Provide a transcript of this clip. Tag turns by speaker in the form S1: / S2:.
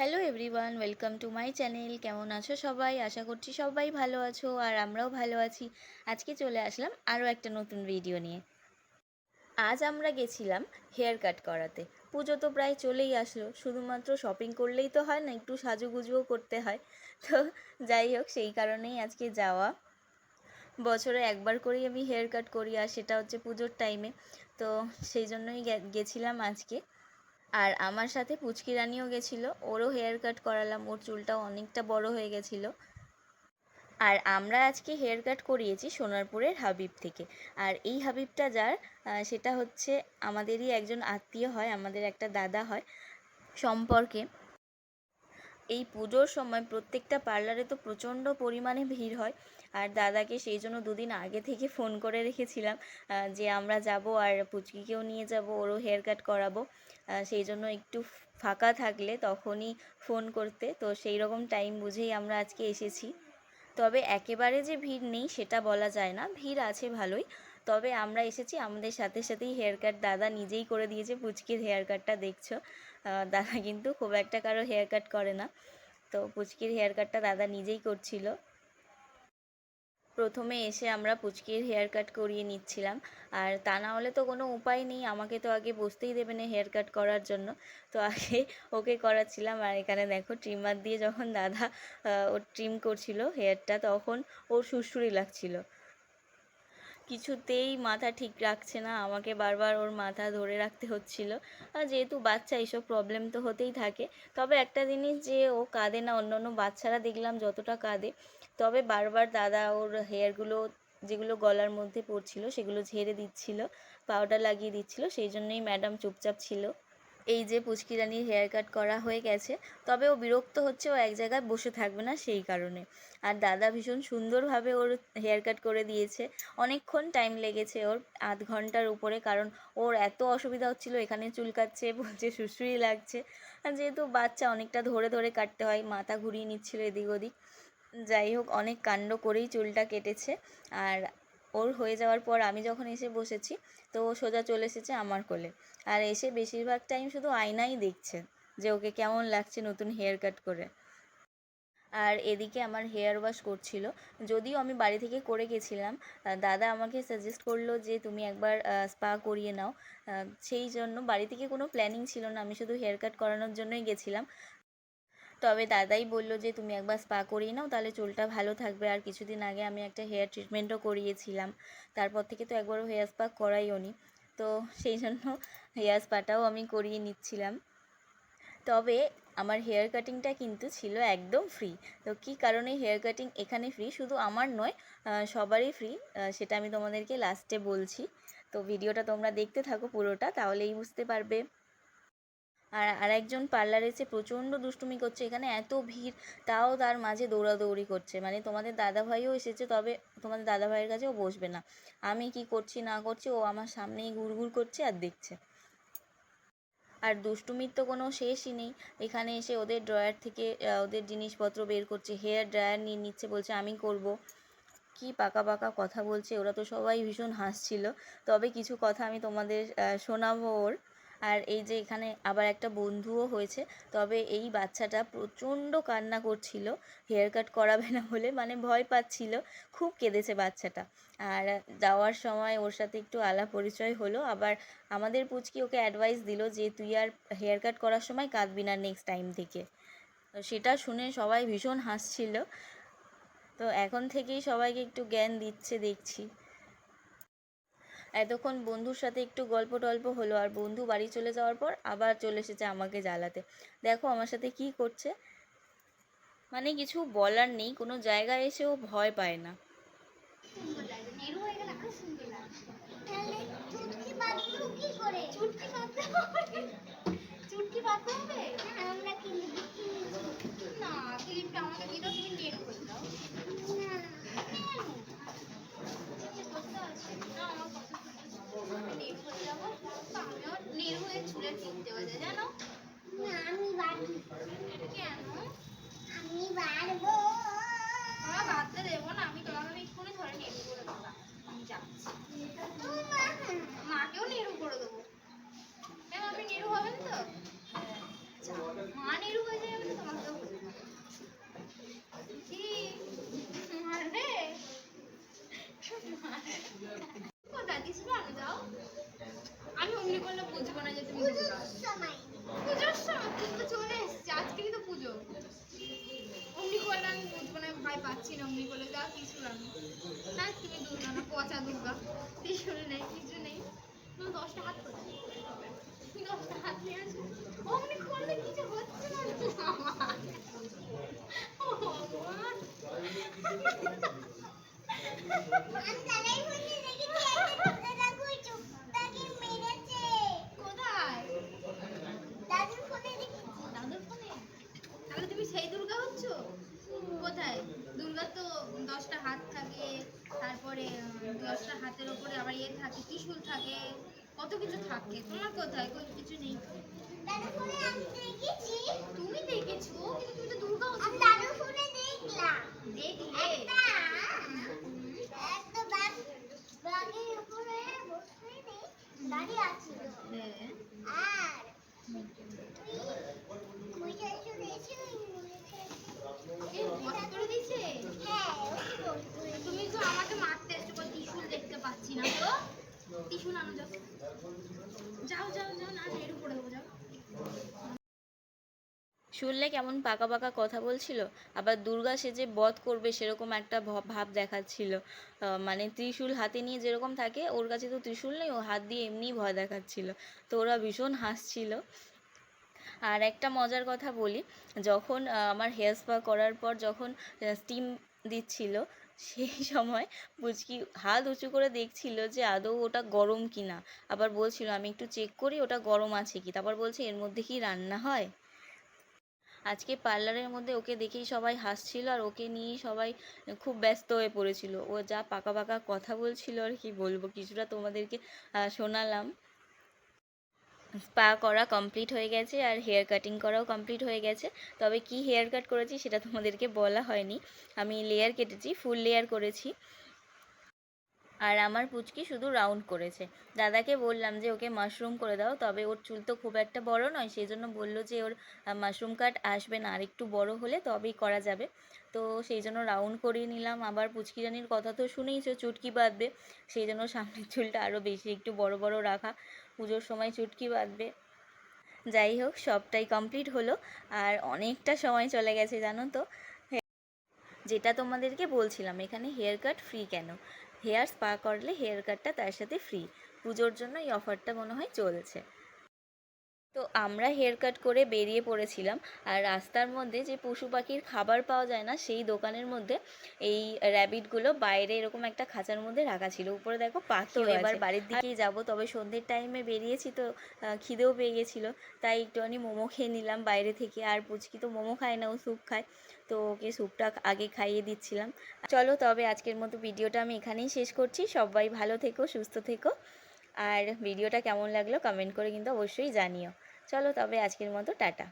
S1: Hello everyone welcome to my channel কেমন আছো সবাই? আশা করছি সবাই ভালো আছো আর আমরাও ভালো আছি। আজকে চলে আসলাম আরও একটা নতুন ভিডিও নিয়ে। আজ আমরা গেছিলাম হেয়ার কাট করাতে। পুজো তো প্রায় চলেই আসলো, শুধুমাত্র শপিং করলেই তো হয় না, একটু সাজুগুজুও করতে হয়। তো যাই হোক, সেই কারণেই আজকে যাওয়া। বছরে একবার করেই আমি হেয়ার কাট করি, আর সেটা হচ্ছে পুজোর টাইমে তো সেই জন্যই গেছিলাম আজকে। আর আমার সাথে পুচকি রানিও গেছিল। ওরও হেয়ার কাট করালাম, ওর চুলটাও অনেকটা বড় হয়ে গেছিল। আর আমরা আজকে হেয়ার কাট করিয়েছি সোনারপুরের হাবিব থেকে। আর এই হাবিবটা যার সেটা হচ্ছে আমাদেরই একজন আত্মীয় হয়, আমাদের একটা দাদা হয় সম্পর্কে। এই পুজোর সময় প্রত্যেকটা পার্লারে তো প্রচণ্ড পরিমাণে ভিড় হয়। আর দাদাকে সেই জন্য দুদিন আগে থেকে ফোন করে রেখেছিলাম যে আমরা যাব আর পুচকিকেও নিয়ে যাব, ওরও হেয়ার কাট করাবো সেই জন্য একটু ফাঁকা থাকলে তখনই ফোন করতে। তো সেই রকম টাইম বুঝেই আমরা আজকে এসেছি। তবে একেবারে যে ভিড় নেই সেটা বলা যায় না, ভিড় আছে ভালোই। তবে আমরা এসেছি, আমাদের সাথে সাথেই হেয়ার কাট দাদা নিজেই করে দিয়েছে, পুচকির হেয়ার কাটটা দেখছ। দাদা কিন্তু খুব একটা কারও হেয়ার কাট করে না। তো পুচকির হেয়ার কাটটা দাদা নিজেই করছিল। প্রথমে এসে আমরা পুচকির হেয়ার কাট করিয়ে নিচ্ছিলাম। আর তা না হলে তো কোনো উপায় নেই, আমাকে তো আগে বসতেই দেবে না হেয়ার কাট করার জন্য। তো আগে ওকে করাচ্ছিলাম। আর এখানে দেখো ট্রিমার দিয়ে যখন দাদা ওর ট্রিম করছিল হেয়ারটা তখন ওর সুড়সুড়ি লাগছিল। কিছুতেই মাথা ঠিক রাখছে না। আমাকে বারবার ওর মাথা ধরে রাখতে হচ্ছিল। আর যেহেতু বাচ্চা এইসব প্রবলেম তো হতেই থাকে। তবে একটা জিনিস যে ও কাঁদে না অন্য অন্য বাচ্চারা দেখলাম যতটা কাঁদে, তবে বারবার দাদা ওর হেয়ারগুলো যেগুলো গলার মধ্যে পড়ছিল, সেগুলো ঝেড়ে দিচ্ছিল পাউডার লাগিয়ে দিচ্ছিল, সেই জন্যই ম্যাডাম চুপচাপ ছিল। এই যে পুচকি রানীর হেয়ার কাট করা হয়ে গেছে, তবে ও বিরক্ত হচ্ছে, ও এক জায়গায় বসে থাকবে না সেই কারণে। আর দাদা ভীষণ সুন্দরভাবে ওর হেয়ার কাট করে দিয়েছে। অনেকক্ষণ টাইম লেগেছে ওর আধ ঘণ্টার উপরে, কারণ ওর এত অসুবিধা হচ্ছিল, এখানে চুলকাচ্ছে বলছে সুসুরি লাগছে। আর যেহেতু বাচ্চা, অনেকটা ধরে ধরে কাটতে হয়, মাথা ঘুরিয়ে নিচ্ছিল এদিক ওদিক। যাই হোক, অনেক কাণ্ড করেই চুলটা কেটেছে। আর ওর হয়ে যাওয়ার পর আমি যখন এসে বসেছি, তো ও সোজা চলে এসেছে আমার কোলে। আর এসে বেশিরভাগ টাইম শুধু আয়নাই দেখছে যে ওকে কেমন লাগছে নতুন হেয়ার কাট করে। আর এদিকে আমার হেয়ার ওয়াশ করছিল। যদিও আমি বাড়ি থেকে করে গেছিলাম দাদা আমাকে সাজেস্ট করল যে তুমি একবার স্পা করিয়ে নাও। সেই জন্য বাড়ি থেকে কোনো প্ল্যানিং ছিল না। আমি শুধু হেয়ার কাট করানোর জন্যই গেছিলাম। তবে দাদাই বলল যে, তুমি একবার স্পা করিয়ে নাও, তাহলে চুলটা ভালো থাকবে। আর কিছুদিন আগে আমি একটা হেয়ার ট্রিটমেন্টও করিয়েছিলাম। তারপর থেকে তো একবারও হেয়ার স্পা করাইও নি। তো সেই জন্য হেয়ার স্পাটাও আমি করিয়ে নিচ্ছিলাম। তবে আমার হেয়ার কাটিংটা কিন্তু ছিল একদম ফ্রি তো কী কারণে হেয়ার কাটিং এখানে ফ্রি শুধু আমার নয় সবারই ফ্রি সেটা আমি তোমাদেরকে লাস্টে বলছি। তো ভিডিওটা তোমরা দেখতে থাকো পুরোটা, তাহলেই বুঝতে পারবে। আর আরেকজন পার্লারে এসে প্রচণ্ড দুষ্টুমি করছে, এখানে এত ভিড়, তাও তার মাঝে দৌড়াদৌড়ি করছে। মানে তোমাদের দাদাভাইও এসেছে, তবে তোমাদের দাদাভাইয়ের কাছেও বসবে না। আমি কি করছি, না করছি, ও আমার সামনেই ঘুরঘুর করছে আর দেখছে। আর দুষ্টুমির তো কোনো শেষই নেই। এখানে এসে ওদের ড্রয়ার থেকে ওদের জিনিসপত্র বের করছে হেয়ার ড্রায়ার নিয়ে নিচ্ছে, বলছে আমি করব। কি পাকা পাকা কথা বলছে, ওরা তো সবাই ভীষণ হাসছিল। তবে কিছু কথা আমি তোমাদের শোনাবো ওর। আর এই যে এখানে আবার একটা বন্ধুও হয়েছে, তবে এই বাচ্চাটা প্রচণ্ড কান্না করছিল হেয়ার কাট করাবে না বলে মানে ভয় পাচ্ছিল, খুব কেঁদেছে বাচ্চাটা। আর যাওয়ার সময় ওর সাথে একটু আলাপ পরিচয় হলো, আবার আমাদের পুচকি ওকে অ্যাডভাইস দিল যে, তুই আর হেয়ার কাট করার সময় কাঁদবি না নেক্সট টাইম থেকে। সেটা শুনে সবাই ভীষণ হাসছিল। তো এখন থেকেই সবাইকে একটু জ্ঞান দিচ্ছে, দেখছি। এতক্ষণ বন্ধুর সাথে একটু গল্প টল্প হলো আর বন্ধু বাড়ি চলে যাওয়ার পর আবার চলে এসেছে আমাকে জ্বালাতে। দেখো আমার সাথে কি করছে। মানে কিছু বলার নেই কোনো জায়গায় এসেও ভয় পায় না।
S2: লাগছে নেরু হয়ে গেলে আরও সুন্দর লাগছে তাহলে চুটকি বাঁধবো কি করে চুটকি বাঁধতে হবে চুটকি বাঁধতে হবে হ্যাঁ আমরা ক্লিপ কিনেছি না ক্লিপটা আমাকে দিয়ে দাও তুমি নেরু করে দাও না কেন এতে করতে আছে না আমার পছন্দ আমি নেরু করে যাব তো আমিও নেরু হয়ে চুলে টিপ দেওয়া যায় জানো না আমি বাঁধি কেন আমি বাঁধবো আমরা বাঁধতে দেবো না আমি তোমাকে এক্ষুনি ধরে নেড়ু করে দেবো আমি যাচ্ছি মাকেও নেড়ু করে দেবো কেন আপনি নেড়ু হবেন তো যাও, মা
S3: ঠাই পাচ্ছি না অমনি বলে যা কিছু আনো না তুমি দুর্গা না পচা দুর্গা। ত্রিশুল নেই কিছু নেই। তুমি দশটা হাত দশটা হাত নিয়ে আসো অমনি করলে কিছু হচ্ছে না কোথায়?
S2: দাদুর ফোনে দেখেছি।
S3: দাদুর ফোনে? তাহলে তুমি সেই দুর্গা হচ্ছ? কোথায়? দুর্গা তো দশটা হাত থাকে তারপরে দশটা হাতের ওপরে আবার ইয়ে থাকে ত্রিশূল থাকে কত কিছু থাকে। তোমার কোথায়? কোনো কিছু নেই। তুমি দেখেছ? কিন্তু তুমি তো দুর্গা দেখলে?
S2: দাঁড়িয়ে আছিল
S3: হ্যাঁ।
S2: আর
S3: তুমি তো আমাকে মারতে এসছো বল ত্রিশূল দেখতে পাচ্ছি না তো। ত্রিশূল আনো যাও। যাও যাও যাও না এর উপরে দেবো যাও।
S1: শুনলে কেমন পাকা পাকা কথা বলছিল? আবার দুর্গা সে যে বধ করবে সেরকম একটা ভ- ভাব দেখাচ্ছিল। আহ, মানে ত্রিশূল হাতে নিয়ে যেরকম থাকে ওর কাছে তো ত্রিশূল নেই ও হাত দিয়ে এমনিই ভয় দেখাচ্ছিল। তো ওরা ভীষণ হাসছিল। আর একটা মজার কথা বলি, যখন আমার হেয়ার স্পা করার পর যখন স্টিম দিচ্ছিল, সেই সময় পুচকি হাত উঁচু করে দেখছিল যে আদৌ ওটা গরম কি না আবার বলছিল, আমি একটু চেক করি, ওটা গরম আছে কি? তারপর বলছে, এর মধ্যে কি রান্না হয়? আজকে পার্লারের মধ্যে ওকে দেখেই সবাই হাসছিল আর ওকে নিয়েই সবাই খুব ব্যস্ত হয়ে পড়েছিল। ও যা পাকা পাকা কথা বলছিল আর কি বলব, কিছুটা তোমাদেরকে শোনালাম। স্পা করা কমপ্লিট হয়ে গেছে আর হেয়ার কাটিং করাও কমপ্লিট হয়ে গেছে। তবে কি হেয়ার কাট করেছি সেটা তোমাদেরকে বলা হয়নি। আমি লেয়ার কেটেছি ফুল লেয়ার করেছি। আর আমার পুচকি শুধু রাউন্ড করেছে। দাদাকে বললাম যে, ওকে মাশরুম করে দাও। তবে ওর চুল তো খুব একটা বড় নয় সেই জন্য বলল যে, ওর মাশরুম কাট আসবে না আর একটু বড় হলে তবেই করা যাবে। তো সেই জন্য রাউন্ড করিয়ে নিলাম। আবার পুচকি রানির কথা তো শুনেইছো, চুটকি বাঁধবে। সেই জন্য সামনের চুলটা আরও বেশি একটু বড় বড় রাখা। পুজোর সময় চুটকি বাঁধবে। যাই হোক, সবটাই কমপ্লিট হলো আর অনেকটা সময় চলে গেছে, জানো তো। যেটা তোমাদেরকে বলছিলাম, এখানে হেয়ার কাট ফ্রি কেন? হেয়ার স্পা করলে হেয়ার কাটটা তার সাথে ফ্রি পুজোর জন্য এই অফারটা মনে হয় চলছে। তো আমরা হেয়ার কাট করে বেরিয়ে পড়েছিলাম। আর রাস্তার মধ্যে যে পশু পাখির খাবার পাওয়া যায় না সেই দোকানের মধ্যে এই র্যাবিটগুলো বাইরে এরকম একটা খাঁচার মধ্যে রাখা ছিল। উপরে দেখো পাখি এবার বাড়ির দিকেই যাব তবে সন্ধ্যের টাইমে বেরিয়েছি তো খিদেও পেয়ে গেছিল। তাই একটুখানি মোমো খেয়ে নিলাম বাইরে থেকে। আর পুচকি তো মোমো খায় না ও স্যুপ খায়। তো ওকে স্যুপটা আগে খাইয়ে দিচ্ছিলাম। চলো তবে আজকের মতো ভিডিওটা আমি এখানেই শেষ করছি। সবাই ভালো থেকো সুস্থ থেকো। আর ভিডিওটা কেমন লাগল কমেন্ট করে কিন্তু অবশ্যই জানিও। চলো তবে আজকের মতো টাটা।